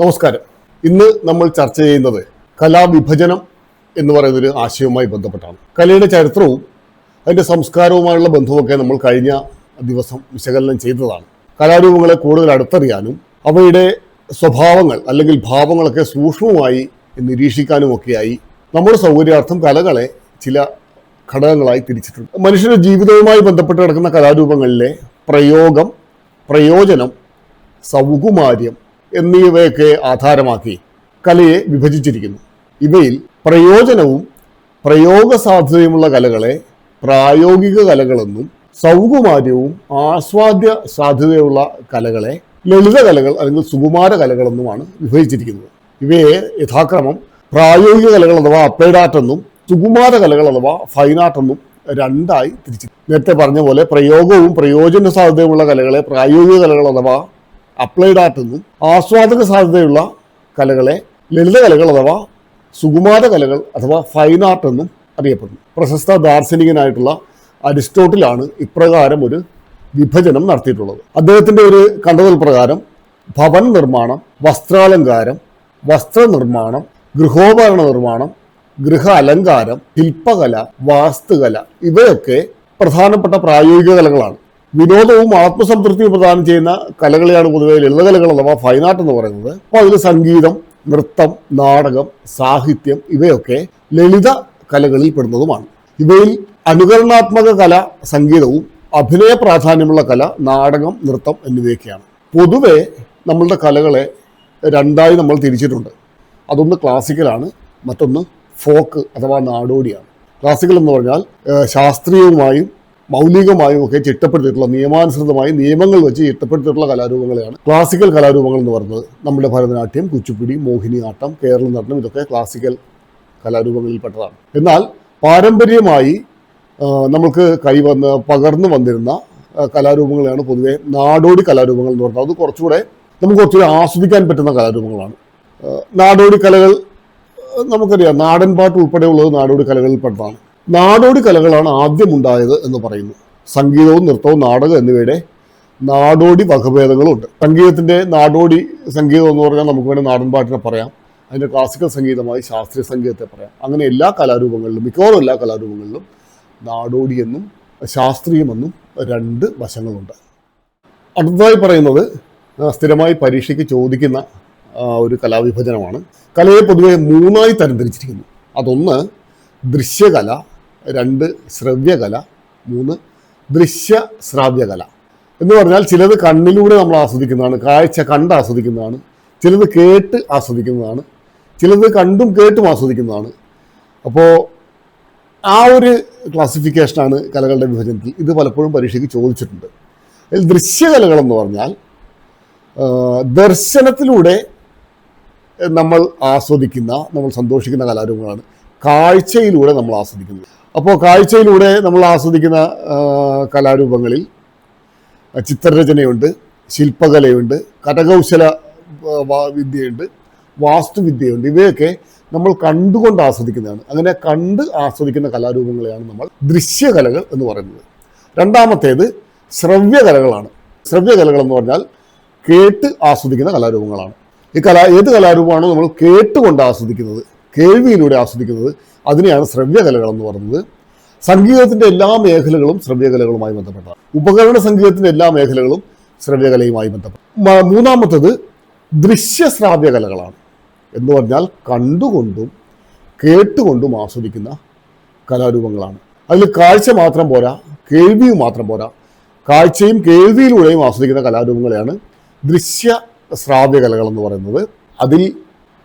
നമസ്കാരം. ഇന്ന് നമ്മൾ ചർച്ച ചെയ്യുന്നത് കലാവിഭജനം എന്ന് പറയുന്ന ഒരു ആശയവുമായി ബന്ധപ്പെട്ടാണ്. കലയുടെ ചരിത്രവും അതിന്റെ സംസ്കാരവുമായുള്ള ബന്ധമൊക്കെ നമ്മൾ കഴിഞ്ഞ ദിവസം വിശകലനം ചെയ്തതാണ്. കലാരൂപങ്ങളെ കൂടുതൽ അടുത്തറിയാനും അവയുടെ സ്വഭാവങ്ങൾ അല്ലെങ്കിൽ ഭാവങ്ങളൊക്കെ സൂക്ഷ്മമായി നിരീക്ഷിക്കാനും ഒക്കെയായി നമ്മുടെ സൗകര്യാർത്ഥം കലകളെ ചില ഘടകങ്ങളായി തിരിച്ചിട്ടുണ്ട്. മനുഷ്യരുടെ ജീവിതവുമായി ബന്ധപ്പെട്ട് കിടക്കുന്ന കലാരൂപങ്ങളിലെ പ്രയോഗം പ്രയോജനം സൗകുമാര്യം എന്നിവയൊക്കെ ആധാരമാക്കി കലയെ വിഭജിച്ചിരിക്കുന്നു. ഇവയിൽ പ്രയോജനവും പ്രയോഗ സാധ്യതയുമുള്ള കലകളെ പ്രായോഗിക കലകളെന്നും സൗകുമാര്യവും ആസ്വാദ്യ സാധ്യതയുള്ള കലകളെ ലളിത കലകൾ അല്ലെങ്കിൽ സുകുമാര കലകളെന്നുമാണ് വിഭജിച്ചിരിക്കുന്നത്. ഇവയെ യഥാക്രമം പ്രായോഗിക കലകൾ അഥവാ അപ്ലൈഡ് ആർട്ട് എന്നും സുകുമാര കലകൾ അഥവാ ഫൈൻ ആർട്ട് എന്നും രണ്ടായി തിരിച്ചു നേരത്തെ പറഞ്ഞ പോലെ പ്രയോഗവും പ്രയോജന സാധ്യതയുമുള്ള കലകളെ പ്രായോഗിക കലകൾ അഥവാ അപ്ലൈഡ് ആർട്ട് എന്നും ആസ്വാദക സാധ്യതയുള്ള കലകളെ ലളിത കലകൾ അഥവാ സുകുമാര കലകൾ അഥവാ ഫൈൻ ആർട്ട് എന്നും അറിയപ്പെടുന്നു. പ്രശസ്ത ദാർശനികനായിട്ടുള്ള അരിസ്റ്റോട്ടിലാണ് ഇപ്രകാരം ഒരു വിഭജനം നടത്തിയിട്ടുള്ളത്. അദ്ദേഹത്തിന്റെ ഒരു കണ്ടെത്തൽ പ്രകാരം ഭവൻ നിർമ്മാണം വസ്ത്രാലങ്കാരം വസ്ത്രനിർമ്മാണം ഗൃഹോപകരണ നിർമ്മാണം ഗൃഹ അലങ്കാരം ശില്പകല വാസ്തുകല ഇവയൊക്കെ പ്രധാനപ്പെട്ട പ്രായോഗിക കലകളാണ്. വിനോദവും ആത്മസംതൃപ്തിയും പ്രദാനം ചെയ്യുന്ന കലകളെയാണ് പൊതുവെ ലളിതകലകൾ അഥവാ ഫൈൻ ആർട്ട് എന്ന് പറയുന്നത്. അപ്പോൾ അതിൽ സംഗീതം നൃത്തം നാടകം സാഹിത്യം ഇവയൊക്കെ ലളിത കലകളിൽ പെടുന്നതുമാണ്. ഇവയിൽ അനുകരണാത്മക കല സംഗീതവും അഭിനയ പ്രാധാന്യമുള്ള കല നാടകം നൃത്തം എന്നിവയൊക്കെയാണ്. പൊതുവെ നമ്മളുടെ കലകളെ രണ്ടായി നമ്മൾ തിരിച്ചിട്ടുണ്ട്. അതൊന്ന് ക്ലാസിക്കലാണ് മറ്റൊന്ന് ഫോക്ക് അഥവാ നാടോടിയാണ്. ക്ലാസിക്കൽ എന്ന് പറഞ്ഞാൽ ശാസ്ത്രീയവുമായും മൗലികമായും ഒക്കെ ചിട്ടപ്പെടുത്തിയിട്ടുള്ള നിയമാനുസൃതമായി നിയമങ്ങൾ വെച്ച് ചിട്ടപ്പെടുത്തിയിട്ടുള്ള കലാരൂപങ്ങളെയാണ് ക്ലാസിക്കൽ കലാരൂപങ്ങൾ എന്ന് പറയുന്നത്. നമ്മുടെ ഭരതനാട്യം കുച്ചിപ്പുടി മോഹിനിയാട്ടം കേരള നടനം ഇതൊക്കെ ക്ലാസിക്കൽ കലാരൂപങ്ങളിൽ കലാരൂപങ്ങളിൽപ്പെട്ടതാണ്. എന്നാൽ പാരമ്പര്യമായി നമ്മൾക്ക് കൈവന്ന് പകർന്നു വന്നിരുന്ന കലാരൂപങ്ങളെയാണ് പൊതുവെ നാടോടി കലാരൂപങ്ങൾ എന്ന് പറഞ്ഞാൽ അത് കുറച്ചുകൂടെ നമുക്ക് കുറച്ചുകൂടെ ആസ്വദിക്കാൻ പറ്റുന്ന കലാരൂപങ്ങളാണ്. നാടോടി കലകൾ നമുക്കറിയാം നാടൻ പാട്ട് ഉൾപ്പെടെയുള്ളത് നാടോടി കലകളിൽ കലകളിൽപ്പെട്ടതാണ്. നാടോടി കലകളാണ് ആദ്യം ഉണ്ടായത് എന്ന് പറയുന്നു. സംഗീതവും നൃത്തവും നാടകം എന്നിവയുടെ നാടോടി വകഭേദങ്ങളുണ്ട്. സംഗീതത്തിന്റെ നാടോടി സംഗീതം എന്ന് പറഞ്ഞാൽ നമുക്ക് വേണേൽ നാടൻ പാട്ടിനെ പറയാം. അതിന്റെ ക്ലാസിക്കൽ സംഗീതമായി ശാസ്ത്രീയ സംഗീതത്തെ പറയാം. അങ്ങനെ എല്ലാ കലാരൂപങ്ങളിലും മിക്കവാറും എല്ലാ കലാരൂപങ്ങളിലും നാടോടിയെന്നും ശാസ്ത്രീയമെന്നും രണ്ട് വശങ്ങളുണ്ട്. അടുത്തതായി പറയുന്നത് സ്ഥിരമായി പരീക്ഷയ്ക്ക് ചോദിക്കുന്ന ഒരു കലാവിഭജനമാണ്. കലയെ പൊതുവെ മൂന്നായി തരംതിരിച്ചിരിക്കുന്നു. അതൊന്ന് ദൃശ്യകല രണ്ട് ശ്രവ്യകല മൂന്ന് ദൃശ്യ ശ്രാവ്യകല. എന്ന് പറഞ്ഞാൽ ചിലത് കണ്ണിലൂടെ നമ്മൾ ആസ്വദിക്കുന്നതാണ് കാഴ്ച കണ്ട് ആസ്വദിക്കുന്നതാണ് ചിലത് കേട്ട് ആസ്വദിക്കുന്നതാണ് ചിലത് കണ്ടും കേട്ടും ആസ്വദിക്കുന്നതാണ്. അപ്പോൾ ആ ഒരു ക്ലാസിഫിക്കേഷനാണ് കലകളുടെ വിഭജനത്തിൽ ഇത് പലപ്പോഴും പരീക്ഷയ്ക്ക് ചോദിച്ചിട്ടുണ്ട്. അതിൽ ദൃശ്യകലകളെന്ന് പറഞ്ഞാൽ ദർശനത്തിലൂടെ നമ്മൾ ആസ്വദിക്കുന്ന നമ്മൾ സന്തോഷിക്കുന്ന കലാരൂപങ്ങളാണ്. കാഴ്ചയിലൂടെ നമ്മൾ ആസ്വദിക്കുന്നത്. അപ്പോൾ കാഴ്ചയിലൂടെ നമ്മൾ ആസ്വദിക്കുന്ന കലാരൂപങ്ങളിൽ ചിത്രരചനയുണ്ട് ശില്പകലയുണ്ട് കരകൗശല വിദ്യയുണ്ട് വാസ്തുവിദ്യയുണ്ട്. ഇവയൊക്കെ നമ്മൾ കണ്ടുകൊണ്ട് ആസ്വദിക്കുന്നതാണ്. അങ്ങനെ കണ്ട് ആസ്വദിക്കുന്ന കലാരൂപങ്ങളെയാണ് നമ്മൾ ദൃശ്യകലകൾ എന്ന് പറയുന്നത്. രണ്ടാമത്തേത് ശ്രവ്യകലകളാണ്. ശ്രവ്യകലകൾ എന്ന് പറഞ്ഞാൽ കേട്ട് ആസ്വദിക്കുന്ന കലാരൂപങ്ങളാണ്. ഈ കലാ ഏത് കലാരൂപമാണോ നമ്മൾ കേട്ടുകൊണ്ട് ആസ്വദിക്കുന്നത് കേൾവിയിലൂടെ ആസ്വദിക്കുന്നത് അതിനെയാണ് ശ്രവ്യകലകൾ എന്ന് പറയുന്നത് സംഗീതത്തിന്റെ എല്ലാ മേഖലകളും ശ്രവ്യകലകളുമായി ബന്ധപ്പെട്ടതാണ്. ഉപകരണ സംഗീതത്തിന്റെ എല്ലാ മേഖലകളും ശ്രവ്യകലയുമായി ബന്ധപ്പെട്ട മൂന്നാമത്തത് ദൃശ്യശ്രാവ്യകലകളാണ്. എന്ന് പറഞ്ഞാൽ കണ്ടുകൊണ്ടും കേട്ടുകൊണ്ടും ആസ്വദിക്കുന്ന കലാരൂപങ്ങളാണ്. അതിൽ കാഴ്ച മാത്രം പോരാ കേൾവിയും മാത്രം പോരാ. കാഴ്ചയും കേൾവിയിലൂടെയും ആസ്വദിക്കുന്ന കലാരൂപങ്ങളെയാണ് ദൃശ്യ ശ്രാവ്യകലകൾ എന്ന് പറയുന്നത്. അതിൽ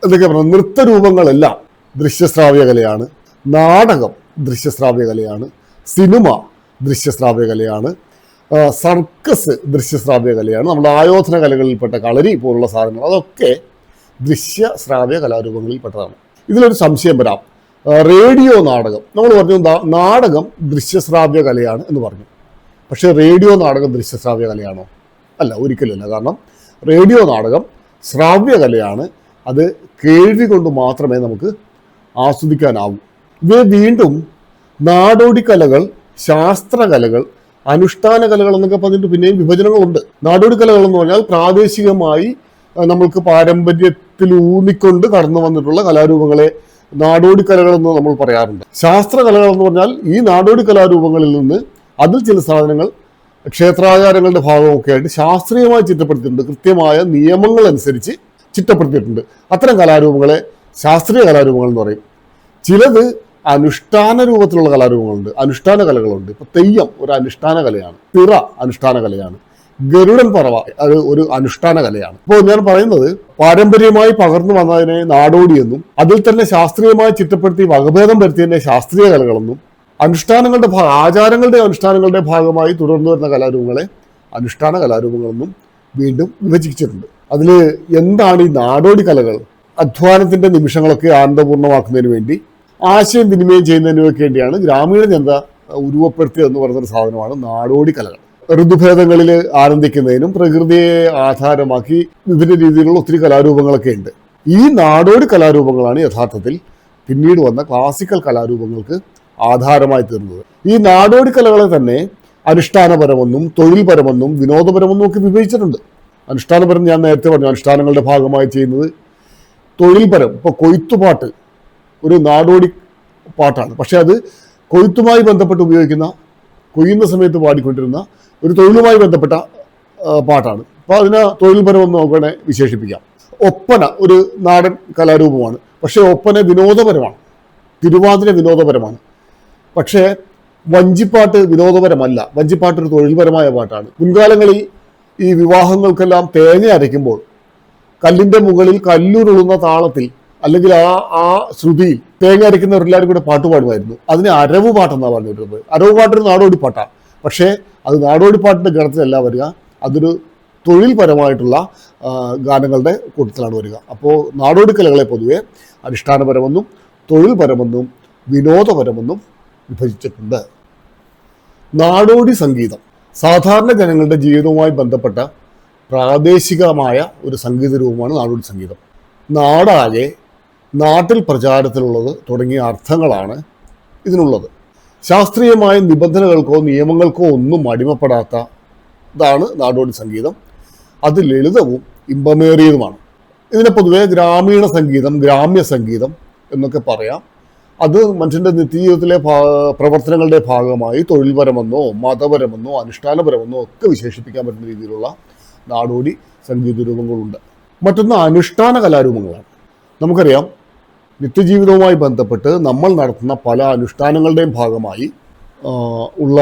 എന്തൊക്കെ പറയുന്നത്? നൃത്തരൂപങ്ങളെല്ലാം ദൃശ്യശ്രാവ്യ കലയാണ് നാടകം ദൃശ്യശ്രാവ്യ കലയാണ് സിനിമ ദൃശ്യശ്രാവ്യ കലയാണ് സർക്കസ് ദൃശ്യശ്രാവ്യ കലയാണ് നമ്മുടെ ആയോധന കലകളിൽപ്പെട്ട കളരി പോലുള്ള സാധനങ്ങൾ അതൊക്കെ ദൃശ്യ ശ്രാവ്യ കലാരൂപങ്ങളിൽപ്പെട്ടതാണ്. ഇതിലൊരു സംശയം വരാം. റേഡിയോ നാടകം നമ്മൾ പറഞ്ഞു നാടകം ദൃശ്യശ്രാവ്യ കലയാണ് എന്ന് പറഞ്ഞു. പക്ഷേ റേഡിയോ നാടകം ദൃശ്യശ്രാവ്യ കലയാണോ? അല്ല ഒരിക്കലുമല്ല. കാരണം റേഡിയോ നാടകം ശ്രാവ്യ കലയാണ്. അത് കേൾവി കൊണ്ട് മാത്രമേ നമുക്ക് ആസ്വദിക്കാനാവൂ. ഇവയെ വീണ്ടും നാടോടി കലകൾ ശാസ്ത്രകലകൾ അനുഷ്ഠാന കലകൾ എന്നൊക്കെ പറഞ്ഞിട്ട് പിന്നെയും വിഭജനങ്ങളുണ്ട്. നാടോടി കലകൾ എന്ന് പറഞ്ഞാൽ പ്രാദേശികമായി നമ്മൾക്ക് പാരമ്പര്യത്തിൽ ഊന്നിക്കൊണ്ട് കടന്നു വന്നിട്ടുള്ള കലാരൂപങ്ങളെ നാടോടി കലകൾ എന്ന് നമ്മൾ പറയാറുണ്ട്. ശാസ്ത്ര കലകൾ എന്ന് പറഞ്ഞാൽ ഈ നാടോടി കലാരൂപങ്ങളിൽ നിന്ന് അതിൽ ചില സാധനങ്ങൾ ക്ഷേത്രാചാരങ്ങളുടെ ഭാഗമൊക്കെ ആയിട്ട് ശാസ്ത്രീയമായി ചിട്ടപ്പെടുത്തിയിട്ടുണ്ട്. കൃത്യമായ നിയമങ്ങൾ അനുസരിച്ച് ചിട്ടപ്പെടുത്തിയിട്ടുണ്ട്. അത്തരം കലാരൂപങ്ങളെ ശാസ്ത്രീയ കലാരൂപങ്ങൾ എന്ന് പറയും. ചിലത് അനുഷ്ഠാന രൂപത്തിലുള്ള കലാരൂപങ്ങളുണ്ട്. അനുഷ്ഠാന കലകളുണ്ട്. ഇപ്പൊ തെയ്യം ഒരു അനുഷ്ഠാന കലയാണ്. തിറ അനുഷ്ഠാന കലയാണ്. ഗരുഡൻ പറവ അത് ഒരു അനുഷ്ഠാന കലയാണ്. ഇപ്പോൾ ഞാൻ പറയുന്നത് പാരമ്പര്യമായി പകർന്നു വന്നതിനെ നാടോടി എന്നും അതിൽ തന്നെ ശാസ്ത്രീയമായി ചിട്ടപ്പെടുത്തി വകഭേദം വരുത്തിയതിനെ ശാസ്ത്രീയ കലകളെന്നും അനുഷ്ഠാനങ്ങളുടെ ആചാരങ്ങളുടെ അനുഷ്ഠാനങ്ങളുടെ ഭാഗമായി തുടർന്നു വരുന്ന കലാരൂപങ്ങളെ അനുഷ്ഠാന കലാരൂപങ്ങളെന്നും വീണ്ടും വിഭജിച്ചിട്ടുണ്ട്. അതിൽ എന്താണ് ഈ നാടോടി കലകൾ? അധ്വാനത്തിന്റെ നിമിഷങ്ങളൊക്കെ ആനന്ദപൂർണമാക്കുന്നതിന് വേണ്ടി ആശയം വിനിമയം ചെയ്യുന്നതിന് വേണ്ടിയാണ് ഗ്രാമീണ ജനത ഉരുവപ്പെടുത്തിയത് എന്ന് പറയുന്ന ഒരു സാധനമാണ് നാടോടി കലകൾ. ഋതുഭേദങ്ങളിൽ ആനന്ദിക്കുന്നതിനും പ്രകൃതിയെ ആധാരമാക്കി വിവിധ രീതിയിലുള്ള ഒത്തിരി കലാരൂപങ്ങളൊക്കെ ഉണ്ട്. ഈ നാടോടി കലാരൂപങ്ങളാണ് യഥാർത്ഥത്തിൽ പിന്നീട് വന്ന ക്ലാസിക്കൽ കലാരൂപങ്ങൾക്ക് ആധാരമായി തീർന്നത്. ഈ നാടോടി കലകളെ തന്നെ അനുഷ്ഠാനപരമെന്നും തൊഴിൽപരമെന്നും വിനോദപരമെന്നും ഒക്കെ വിഭജിച്ചിട്ടുണ്ട് അനുഷ്ഠാനപരം ഞാൻ നേരത്തെ പറഞ്ഞു അനുഷ്ഠാനങ്ങളുടെ ഭാഗമായി ചെയ്യുന്നത് തൊഴിൽപരം ഇപ്പോൾ കൊയ്ത്തുപാട്ട്. ഒരു നാടോടി പാട്ടാണ്. പക്ഷെ അത് കൊയ്ത്തുമായി ബന്ധപ്പെട്ട് ഉപയോഗിക്കുന്ന കൊയ്യുന്ന സമയത്ത് പാടിക്കൊണ്ടിരുന്ന ഒരു തൊഴിലുമായി ബന്ധപ്പെട്ട പാട്ടാണ്. അപ്പോൾ അതിനെ തൊഴിൽപരമെന്ന് നമുക്ക് വേണേൽ വിശേഷിപ്പിക്കാം. ഒപ്പന ഒരു നാടൻ കലാരൂപമാണ്. പക്ഷേ ഒപ്പന വിനോദപരമാണ്. തിരുവാതിര വിനോദപരമാണ്. പക്ഷേ വഞ്ചിപ്പാട്ട് വിനോദപരമല്ല. വഞ്ചിപ്പാട്ട് ഒരു തൊഴിൽപരമായ പാട്ടാണ്. മുൻകാലങ്ങളിൽ ഈ വിവാഹങ്ങൾക്കെല്ലാം തേങ്ങ അരയ്ക്കുമ്പോൾ കല്ലിന്റെ മുകളിൽ കല്ലുരുളുന്ന താളത്തിൽ അല്ലെങ്കിൽ ആ ആ ശ്രുതിയിൽ തേങ്ങ അരയ്ക്കുന്നവരെല്ലാവരും കൂടെ പാട്ട് പാടുമായിരുന്നു. അതിന് അരവ് പാട്ടെന്നാണ് പറഞ്ഞിരുന്നത്. അരവ് പാട്ടൊരു നാടോടി പാട്ടാണ് പക്ഷേ അത് നാടോടി പാട്ടിന്റെ ഗണത്തിലല്ല വരിക. അതൊരു തൊഴിൽപരമായിട്ടുള്ള ഗാനങ്ങളുടെ കൂട്ടത്തിലാണ് വരിക. അപ്പോൾ നാടോടി കലകളെ പൊതുവെ അനുഷ്ഠാനപരമെന്നും തൊഴിൽപരമെന്നും വിനോദപരമെന്നും വിഭജിച്ചിട്ടുണ്ട്. നാടോടി സംഗീതം. സാധാരണ ജനങ്ങളുടെ ജീവിതവുമായി ബന്ധപ്പെട്ട പ്രാദേശികമായ ഒരു സംഗീത രൂപമാണ് നാടോടി സംഗീതം. നാടാകെ നാട്ടിൽ പ്രചാരത്തിലുള്ളത് തുടങ്ങിയ അർത്ഥങ്ങളാണ് ഇതിനുള്ളത്. ശാസ്ത്രീയമായ നിബന്ധനകൾക്കോ നിയമങ്ങൾക്കോ ഒന്നും അടിമപ്പെടാത്ത ഇതാണ് നാടോടി സംഗീതം. അത് ലളിതവും ഇമ്പമേറിയതുമാണ്. ഇതിനെ പൊതുവെ ഗ്രാമീണ സംഗീതം ഗ്രാമ്യ സംഗീതം എന്നൊക്കെ പറയാം. അത് മനുഷ്യന്റെ നിത്യജീവിതത്തിലെ ജീവിതത്തിലെ പ്രവർത്തനങ്ങളുടെ ഭാഗമായി തൊഴിൽപരമെന്നോ മതപരമെന്നോ അനുഷ്ഠാനപരമെന്നോ ഒക്കെ വിശേഷിപ്പിക്കാൻ പറ്റുന്ന രീതിയിലുള്ള നാടോടി സംഗീത രൂപങ്ങളുണ്ട്. മറ്റൊന്ന് അനുഷ്ഠാന കലാരൂപങ്ങളാണ്. നമുക്കറിയാം നിത്യജീവിതവുമായി ബന്ധപ്പെട്ട് നമ്മൾ നടത്തുന്ന പല അനുഷ്ഠാനങ്ങളുടെയും ഭാഗമായി ഉള്ള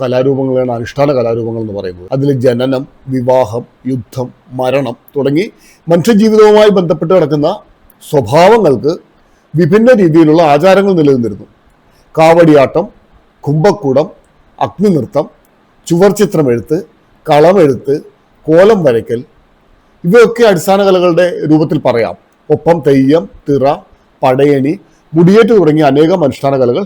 കലാരൂപങ്ങളാണ് അനുഷ്ഠാന കലാരൂപങ്ങൾ എന്ന് പറയുന്നത്. അതിൽ ജനനം വിവാഹം യുദ്ധം മരണം തുടങ്ങി മനുഷ്യജീവിതവുമായി ബന്ധപ്പെട്ട് കിടക്കുന്ന സ്വഭാവങ്ങൾക്ക് വിഭിന്ന രീതിയിലുള്ള ആചാരങ്ങൾ നിലനിന്നിരുന്നു. കാവടിയാട്ടം കുംഭക്കൂടം അഗ്നിനൃത്തം ചുവർചിത്രമെഴുത്ത് കളമെഴുത്ത് കോലം വരയ്ക്കൽ. ഇവയൊക്കെ അടിസ്ഥാന കലകളുടെ രൂപത്തിൽ പറയാം. ഒപ്പം തെയ്യം തിറ പടയണി മുടിയേറ്റ് തുടങ്ങിയ അനേകം അനുഷ്ഠാന കലകൾ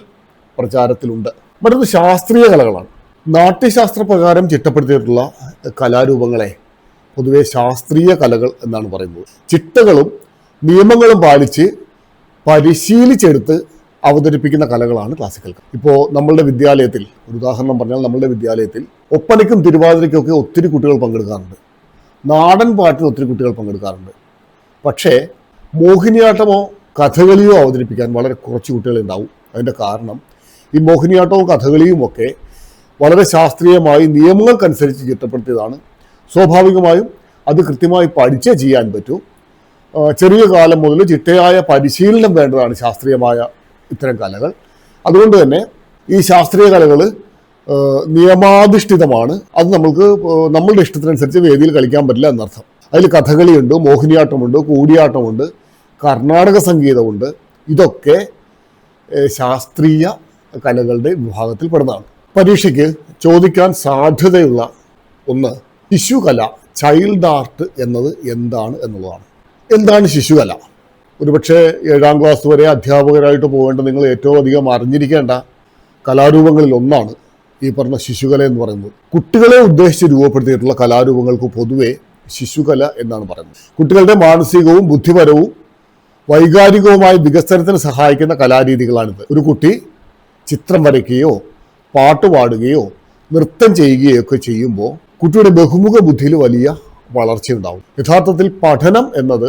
പ്രചാരത്തിലുണ്ട്. മറ്റൊന്ന് ശാസ്ത്രീയ കലകളാണ്. നാട്യശാസ്ത്ര പ്രകാരം ചിട്ടപ്പെടുത്തിയിട്ടുള്ള കലാരൂപങ്ങളെ പൊതുവെ ശാസ്ത്രീയ കലകൾ എന്നാണ് പറയുന്നത്. ചിട്ടകളും നിയമങ്ങളും പാലിച്ച് പരിശീലിച്ചെടുത്ത് അവതരിപ്പിക്കുന്ന കലകളാണ് ക്ലാസിക്കൽ കല. ഇപ്പോൾ നമ്മളുടെ വിദ്യാലയത്തിൽ ഒരു ഉദാഹരണം പറഞ്ഞാൽ നമ്മളുടെ വിദ്യാലയത്തിൽ ഒപ്പനയ്ക്കും തിരുവാതിരയ്ക്കും ഒക്കെ ഒത്തിരി കുട്ടികൾ പങ്കെടുക്കാറുണ്ട്. നാടൻ പാട്ടിന് ഒത്തിരി കുട്ടികൾ പങ്കെടുക്കാറുണ്ട്. പക്ഷേ മോഹിനിയാട്ടമോ കഥകളിയോ അവതരിപ്പിക്കാൻ വളരെ കുറച്ച് കുട്ടികൾ ഉണ്ടാവും അതിന്റെ കാരണം ഈ മോഹിനിയാട്ടവും കഥകളിയും ഒക്കെ വളരെ ശാസ്ത്രീയമായി നിയമങ്ങൾക്കനുസരിച്ച് ചിട്ടപ്പെടുത്തിയതാണ് സ്വാഭാവികമായും അത് കൃത്യമായി പഠിച്ചേ ചെയ്യാൻ പറ്റൂ. ചെറിയ കാലം മുതൽ ചിട്ടയായ പരിശീലനം വേണ്ടതാണ് ശാസ്ത്രീയമായ ഇത്തരം കലകൾ. അതുകൊണ്ട് തന്നെ ഈ ശാസ്ത്രീയ കലകൾ നിയമാധിഷ്ഠിതമാണ്. അത് നമ്മൾക്ക് നമ്മളുടെ ഇഷ്ടത്തിനനുസരിച്ച് വേദിയിൽ കളിക്കാൻ പറ്റില്ല എന്നർത്ഥം. അതിൽ കഥകളിയുണ്ട് മോഹിനിയാട്ടമുണ്ട് കൂടിയാട്ടമുണ്ട്. കർണാടക സംഗീതമുണ്ട്. ഇതൊക്കെ ശാസ്ത്രീയ കലകളുടെ വിഭാഗത്തിൽ പെടുന്നതാണ് പരീക്ഷയ്ക്ക് ചോദിക്കാൻ സാധ്യതയുള്ള ഒന്ന് ശിശുകല ചൈൽഡ് ആർട്ട് എന്നത് എന്താണ് എന്നുള്ളതാണ്. എന്താണ് ശിശുകല? ഒരുപക്ഷെ ഏഴാം ക്ലാസ് വരെ അധ്യാപകരായിട്ട് പോകേണ്ട നിങ്ങൾ ഏറ്റവും അധികം അറിഞ്ഞിരിക്കേണ്ട കലാരൂപങ്ങളിൽ ഒന്നാണ് ഈ പറഞ്ഞ ശിശുകല എന്ന് പറയുന്നത്. കുട്ടികളെ ഉദ്ദേശിച്ച് രൂപപ്പെടുത്തിയിട്ടുള്ള കലാരൂപങ്ങൾക്ക് പൊതുവെ ശിശുകല എന്നാണ് പറയുന്നത്. കുട്ടികളുടെ മാനസികവും ബുദ്ധിപരവും വൈകാരികവുമായ വികസനത്തിന് സഹായിക്കുന്ന കലാരീതികളാണിത്. ഒരു കുട്ടി ചിത്രം വരയ്ക്കുകയോ പാട്ട് പാടുകയോ നൃത്തം ചെയ്യുകയോ ഒക്കെ ചെയ്യുമ്പോൾ കുട്ടിയുടെ ബഹുമുഖ ബുദ്ധിയിൽ വലിയ വളർച്ചയുണ്ടാവും. യഥാർത്ഥത്തിൽ പഠനം എന്നത്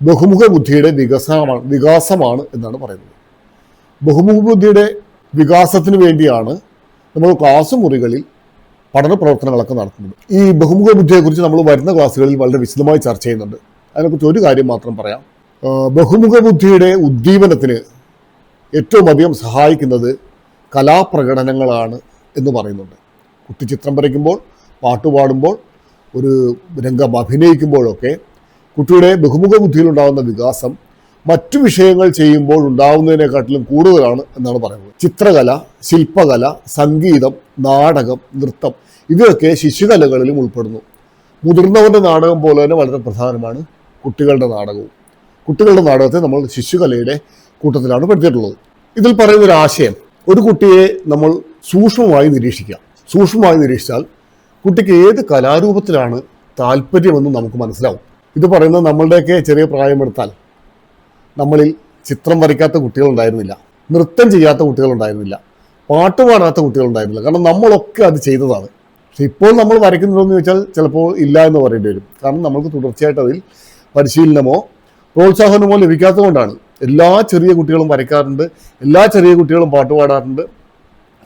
ബഹുമുഖ ബുദ്ധിയുടെ വികസനമാണ് വികാസമാണ് എന്നാണ് പറയുന്നത്. ബഹുമുഖ ബുദ്ധിയുടെ വികാസത്തിന് വേണ്ടിയാണ് നമ്മൾ ക്ലാസ് മുറികളിൽ പഠന പ്രവർത്തനങ്ങളൊക്കെ നടത്തുന്നത്. ഈ ബഹുമുഖ ബുദ്ധിയെക്കുറിച്ച് നമ്മൾ വരുന്ന ക്ലാസ്സുകളിൽ വളരെ വിശദമായി ചർച്ച ചെയ്യുന്നുണ്ട്. അതിനെക്കുറിച്ച് ഒരു കാര്യം മാത്രം പറയാം. ബഹുമുഖ ബുദ്ധിയുടെ ഉദ്ദീപനത്തിന് ഏറ്റവും അധികം സഹായിക്കുന്നത് കലാപ്രകടനങ്ങളാണ് എന്ന് പറയുന്നുണ്ട്. കുട്ടിച്ചിത്രം വരയ്ക്കുമ്പോൾ പാട്ടുപാടുമ്പോൾ ഒരു രംഗം അഭിനയിക്കുമ്പോഴൊക്കെ കുട്ടിയുടെ ബഹുമുഖ ബുദ്ധിയിലുണ്ടാകുന്ന വികാസം മറ്റു വിഷയങ്ങൾ ചെയ്യുമ്പോൾ ഉണ്ടാവുന്നതിനെക്കാട്ടിലും കൂടുതലാണ് എന്നാണ് പറയുന്നത്. ചിത്രകല ശില്പകല സംഗീതം നാടകം നൃത്തം ഇവയൊക്കെ ശിശുകലകളിലും ഉൾപ്പെടുന്നു. മുതിർന്നവരുടെ നാടകം പോലെ തന്നെ വളരെ പ്രധാനമാണ് കുട്ടികളുടെ നാടകവും. കുട്ടികളുടെ നാടകത്തെ നമ്മൾ ശിശുകലയുടെ കൂട്ടത്തിലാണ് പെടുത്തിയിട്ടുള്ളത് ഇതിൽ പറയുന്ന ഒരു ആശയം ഒരു കുട്ടിയെ നമ്മൾ സൂക്ഷ്മമായി നിരീക്ഷിക്കാം. സൂക്ഷ്മമായി നിരീക്ഷിച്ചാൽ കുട്ടിക്ക് ഏത് കലാരൂപത്തിലാണ് താല്പര്യമെന്ന് നമുക്ക് മനസ്സിലാവും. ഇത് പറയുന്നത് നമ്മളുടെയൊക്കെ ചെറിയ പ്രായമെടുത്താൽ നമ്മളിൽ ചിത്രം വരയ്ക്കാത്ത കുട്ടികളുണ്ടായിരുന്നില്ല നൃത്തം ചെയ്യാത്ത കുട്ടികളുണ്ടായിരുന്നില്ല പാട്ട് പാടാത്ത കുട്ടികളുണ്ടായിരുന്നില്ല. കാരണം നമ്മളൊക്കെ അത് ചെയ്തതാണ്. പക്ഷെ ഇപ്പോൾ നമ്മൾ വരയ്ക്കുന്നുണ്ടോ എന്ന് ചോദിച്ചാൽ ചിലപ്പോൾ ഇല്ല എന്ന് പറയേണ്ടി വരും. കാരണം നമ്മൾക്ക് തുടർച്ചയായിട്ട് അതിൽ പരിശീലനമോ പ്രോത്സാഹനമോ ലഭിക്കാത്തതുകൊണ്ടാണ്. എല്ലാ ചെറിയ കുട്ടികളും വരയ്ക്കാറുണ്ട്. എല്ലാ ചെറിയ കുട്ടികളും പാട്ട് പാടാറുണ്ട്.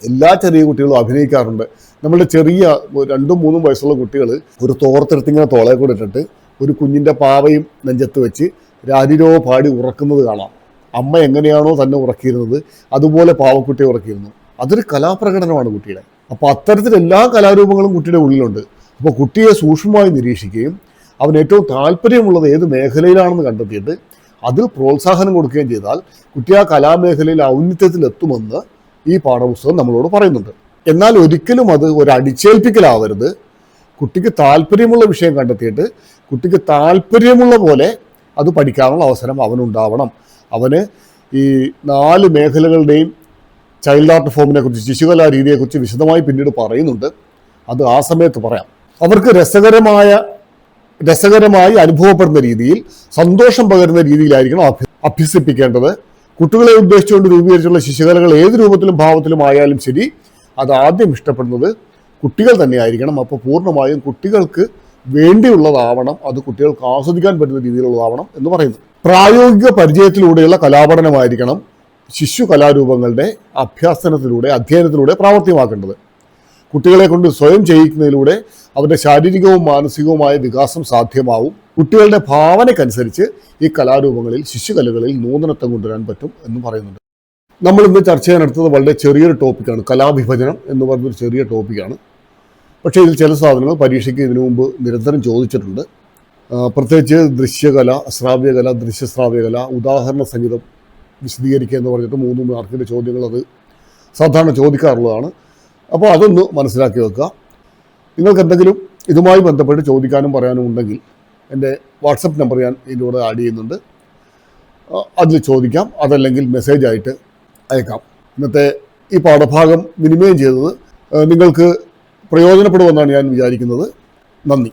എല്ലാ ചെറിയ കുട്ടികളും അഭിനയിക്കാറുണ്ട്. നമ്മുടെ ചെറിയ രണ്ടും മൂന്നും വയസ്സുള്ള കുട്ടികൾ ഒരു തോർത്തെടുത്തിങ്ങനെ തോളെ കൂടെ ഇട്ടിട്ട് ഒരു കുഞ്ഞിന്റെ പാവയും നെഞ്ചത്ത് വെച്ച് രാജിരോ പാടി ഉറക്കുന്നത് കാണാം. അമ്മ എങ്ങനെയാണോ തന്നെ ഉറക്കിയിരുന്നത്. അതുപോലെ പാവക്കുട്ടിയെ ഉറക്കിയിരുന്നു. അതൊരു കലാപ്രകടനമാണ് കുട്ടിയുടെ. അപ്പോൾ അത്തരത്തിൽ എല്ലാ കലാരൂപങ്ങളും കുട്ടിയുടെ ഉള്ളിലുണ്ട്. അപ്പോൾ കുട്ടിയെ സൂക്ഷ്മമായി നിരീക്ഷിക്കുകയും അവന് ഏറ്റവും താല്പര്യമുള്ളത് ഏത് മേഖലയിലാണെന്ന് കണ്ടെത്തിയിട്ട് അതിൽ പ്രോത്സാഹനം കൊടുക്കുകയും ചെയ്താൽ കുട്ടി ആ കലാമേഖലയിൽ ഔന്നിത്യത്തിലെത്തുമെന്ന് ഈ പാഠപുസ്തകം നമ്മളോട് പറയുന്നുണ്ട്. എന്നാൽ ഒരിക്കലും അത് ഒരു അടിച്ചേൽപ്പിക്കലാവരുത് കുട്ടിക്ക് താല്പര്യമുള്ള വിഷയം കണ്ടെത്തിയിട്ട് കുട്ടിക്ക് താല്പര്യമുള്ള പോലെ അത് പഠിക്കാനുള്ള അവസരം അവനുണ്ടാവണം. അവന് ഈ നാല് മേഖലകളുടെയും ചൈൽഡ് ആർട്ട് ഫോമിനെ കുറിച്ച് ശിശുകലാ രീതിയെക്കുറിച്ച് വിശദമായി പിന്നീട് പറയുന്നുണ്ട്. അത് ആ സമയത്ത് പറയാം. അവർക്ക് രസകരമായ രസകരമായി അനുഭവപ്പെടുന്ന രീതിയിൽ സന്തോഷം പകരുന്ന രീതിയിലായിരിക്കണം അഭ്യസിപ്പിക്കേണ്ടത്. കുട്ടികളെ ഉദ്ദേശിച്ചുകൊണ്ട് രൂപീകരിച്ചുള്ള ശിശുകലകൾ ഏത് രൂപത്തിലും ഭാവത്തിലും ആയാലും ശരി അത് ആദ്യം ഇഷ്ടപ്പെടുന്നത് കുട്ടികൾ തന്നെയായിരിക്കണം. അപ്പോൾ പൂർണമായും കുട്ടികൾക്ക് വേണ്ടിയുള്ളതാവണം. അത് കുട്ടികൾക്ക് ആസ്വദിക്കാൻ പറ്റുന്ന രീതിയിലുള്ളതാവണം എന്ന് പറയുന്നു പ്രായോഗിക പരിചയത്തിലൂടെയുള്ള കലാപഠനമായിരിക്കണം ശിശു കലാരൂപങ്ങളുടെ അഭ്യാസനത്തിലൂടെ അധ്യയനത്തിലൂടെ പ്രാവർത്തികമാക്കേണ്ടത്. കുട്ടികളെ കൊണ്ട് സ്വയം ചെയ്യിക്കുന്നതിലൂടെ അവരുടെ ശാരീരികവും മാനസികവുമായ വികാസം സാധ്യമാവും. കുട്ടികളുടെ ഭാവനയ്ക്കനുസരിച്ച് ഈ കലാരൂപങ്ങളിൽ ശിശുകലകളിൽ നൂതനത്വം കൊണ്ടുവരാൻ പറ്റും എന്ന് പറയുന്നുണ്ട്. നമ്മൾ ഇന്ന് ചർച്ച ചെയ്യാൻ എടുത്തത് വളരെ ചെറിയൊരു ടോപ്പിക്കാണ്. കലാവിഭജനം എന്ന് പറഞ്ഞൊരു ചെറിയ ടോപ്പിക്കാണ്. പക്ഷേ ഇതിൽ ചില സാധനങ്ങൾ പരീക്ഷയ്ക്ക് ഇതിനു മുമ്പ് നിരന്തരം ചോദിച്ചിട്ടുണ്ട്. പ്രത്യേകിച്ച് ദൃശ്യകല ശ്രാവ്യകല ദൃശ്യശ്രാവ്യകല ഉദാഹരണ സംഗീതം വിശദീകരിക്കുക എന്ന് പറഞ്ഞിട്ട് മൂന്ന് മാർക്കിന്റെ ചോദ്യങ്ങൾ അത് സാധാരണ ചോദിക്കാറുള്ളതാണ്. അപ്പോൾ അതൊന്ന് മനസ്സിലാക്കി വെക്കുക. നിങ്ങൾക്ക് എന്തെങ്കിലും ഇതുമായി ബന്ധപ്പെട്ട് ചോദിക്കാനും പറയാനും ഉണ്ടെങ്കിൽ എന്റെ വാട്സപ്പ് നമ്പർ ഞാൻ ഇതിലൂടെ ആഡ് ചെയ്യുന്നുണ്ട്. അതിൽ ചോദിക്കാം. അതല്ലെങ്കിൽ മെസ്സേജ് ആയിട്ട് അയക്കാം. ഇന്നത്തെ ഈ പാഠഭാഗം വിനിമയം ചെയ്തത് നിങ്ങൾക്ക് പ്രയോജനപ്പെടുമെന്നാണ് ഞാൻ വിചാരിക്കുന്നത്. നന്ദി.